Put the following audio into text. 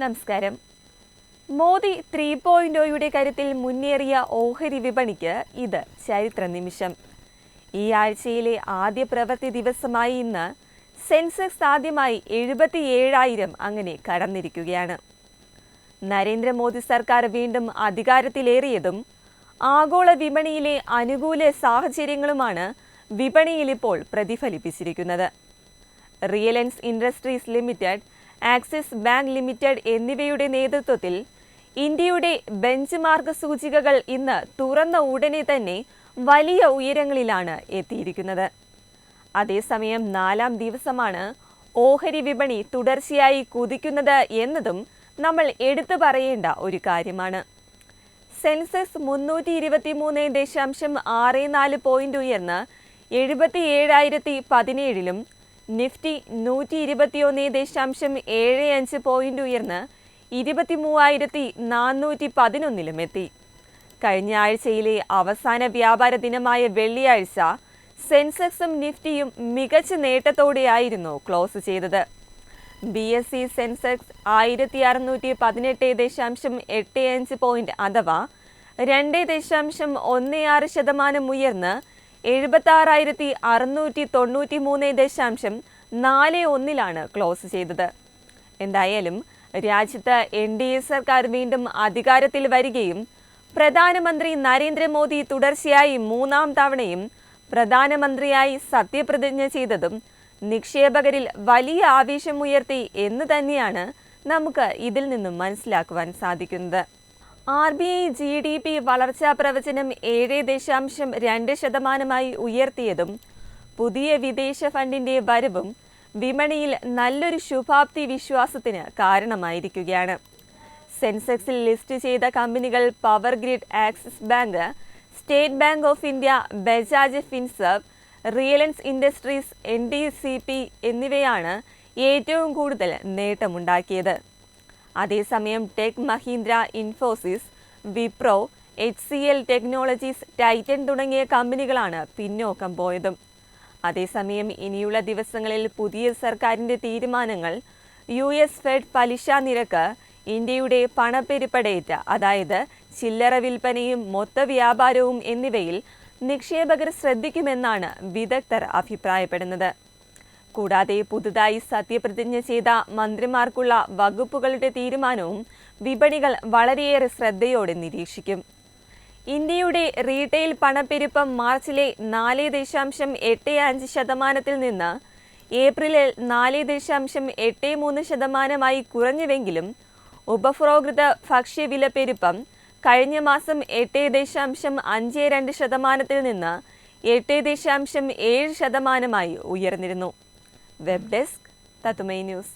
നമസ്കാരം. മോദി ത്രീ പോയിന്റോയുടെ കരുത്തിൽ മുന്നേറിയ ഓഹരി വിപണിക്ക് ഇത് ചരിത്ര നിമിഷം. ഈ ആഴ്ചയിലെ ആദ്യ പ്രവൃത്തി ദിവസമായി ഇന്ന് സെൻസെക്സ് ആദ്യമായി എഴുപത്തി ഏഴായിരം അങ്ങനെ കടന്നിരിക്കുകയാണ്. നരേന്ദ്രമോദി സർക്കാർ വീണ്ടും അധികാരത്തിലേറിയതും ആഗോള വിപണിയിലെ അനുകൂല സാഹചര്യങ്ങളുമാണ് വിപണിയിൽ ഇപ്പോൾ പ്രതിഫലിപ്പിച്ചിരിക്കുന്നത്. Reliance Industries Limited Axis Bank Limited എന്നിവയുടെ നേതൃത്വത്തിൽ ഇന്ത്യയുടെ ബെഞ്ച് മാർക്ക് സൂചികകൾ ഇന്ന് തുറന്ന ഉടനെ തന്നെ വലിയ ഉയരങ്ങളിലാണ് എത്തിയിരിക്കുന്നത്. അതേസമയം നാലാം ദിവസമാണ് ഓഹരി വിപണി തുടർച്ചയായി കുതിക്കുന്നത് എന്നതും നമ്മൾ എടുത്തു പറയേണ്ട ഒരു കാര്യമാണ്. സെൻസസ് മുന്നൂറ്റി ഇരുപത്തി മൂന്ന് ദശാംശം ആറ് നാല് പോയിന്റ് ഉയർന്ന് എഴുപത്തി ഏഴായിരത്തി പതിനേഴിലും നിഫ്റ്റി നൂറ്റി ഇരുപത്തിയൊന്ന് ദശാംശം ഏഴ് അഞ്ച് പോയിന്റ് ഉയർന്ന് ഇരുപത്തി മൂവായിരത്തി നാനൂറ്റി പതിനൊന്നിലും എത്തി. കഴിഞ്ഞ ആഴ്ചയിലെ അവസാന വ്യാപാര ദിനമായ വെള്ളിയാഴ്ച സെൻസെക്സും നിഫ്റ്റിയും മികച്ച നേട്ടത്തോടെയായിരുന്നു ക്ലോസ് ചെയ്തത്. ബി എസ് സി സെൻസെക്സ് ആയിരത്തി അറുന്നൂറ്റി പതിനെട്ട് ദശാംശം എട്ട് അഞ്ച് പോയിന്റ് അഥവാ രണ്ട് ദശാംശം ഒന്ന് ആറ് ശതമാനം ഉയർന്ന് എഴുപത്തി ആറായിരത്തി അറുന്നൂറ്റി തൊണ്ണൂറ്റി മൂന്ന് ദശാംശം നാല് ഒന്നിലാണ് ക്ലോസ് ചെയ്തത്. എന്തായാലും രാജ്യത്ത് എൻ ഡി എ സർക്കാർ വീണ്ടും അധികാരത്തിൽ വരികയും പ്രധാനമന്ത്രി നരേന്ദ്രമോദി തുടർച്ചയായി മൂന്നാം തവണയും പ്രധാനമന്ത്രിയായി സത്യപ്രതിജ്ഞ ചെയ്തതും നിക്ഷേപകരിൽ വലിയ ആവേശമുയർത്തി എന്ന് തന്നെയാണ് നമുക്ക് ഇതിൽ നിന്നും മനസ്സിലാക്കുവാൻ സാധിക്കുന്നത്. R B I G D P വളർച്ചാ പ്രവചനം ഏഴ് ദശാംശം രണ്ട് ശതമാനമായി ഉയർത്തിയതും പുതിയ വിദേശ ഫണ്ടിന്റെ വരവും വിപണിയിൽ നല്ലൊരു ശുഭാപ്തി വിശ്വാസത്തിന് കാരണമായിരിക്കുകയാണ്. സെൻസെക്സിൽ ലിസ്റ്റ് ചെയ്ത കമ്പനികൾ power grid Axis Bank State Bank of India Bajaj Finserv Reliance Industries N T P C എന്നിവയാണ് ഏറ്റവും കൂടുതൽ നേട്ടമുണ്ടാക്കിയത്. അതേസമയം Tech Mahindra Infosys Wipro H C L Technologies Titan തുടങ്ങിയ കമ്പനികളാണ് പിന്നോക്കം പോയതും. അതേസമയം ഇനിയുള്ള ദിവസങ്ങളിൽ പുതിയ സർക്കാരിന്റെ തീരുമാനങ്ങൾ യു എസ് ഫെഡ് പലിശ നിരക്ക് ഇന്ത്യയുടെ പണപ്പെരുപ്പടേറ്റ അതായത് ചില്ലറ വിൽപ്പനയും മൊത്ത വ്യാപാരവും എന്നിവയിൽ നിക്ഷേപകർ ശ്രദ്ധിക്കുമെന്നാണ് വിദഗ്ധർ അഭിപ്രായപ്പെടുന്നത്. കൂടാതെ പുതുതായി സത്യപ്രതിജ്ഞ ചെയ്ത മന്ത്രിമാർക്കുള്ള വകുപ്പുകളുടെ തീരുമാനവും വിപണികൾ വളരെയേറെ ശ്രദ്ധയോടെ നിരീക്ഷിക്കും. ഇന്ത്യയുടെ റീറ്റെയിൽ പണപ്പെരുപ്പം മാർച്ചിലെ നാല് ദശാംശം എട്ട് അഞ്ച് ശതമാനത്തിൽ നിന്ന് ഏപ്രിലിൽ നാല് ദശാംശം എട്ട് മൂന്ന് ശതമാനമായി കുറഞ്ഞുവെങ്കിലും ഉപഭോക്തൃ ഭക്ഷ്യവിലപ്പെരുപ്പം കഴിഞ്ഞ മാസം എട്ട് ദശാംശം അഞ്ച് രണ്ട് ശതമാനത്തിൽ നിന്ന് എട്ട് ദശാംശം ഏഴ് ശതമാനമായി ഉയർന്നിരുന്നു. Web desk తత్మై news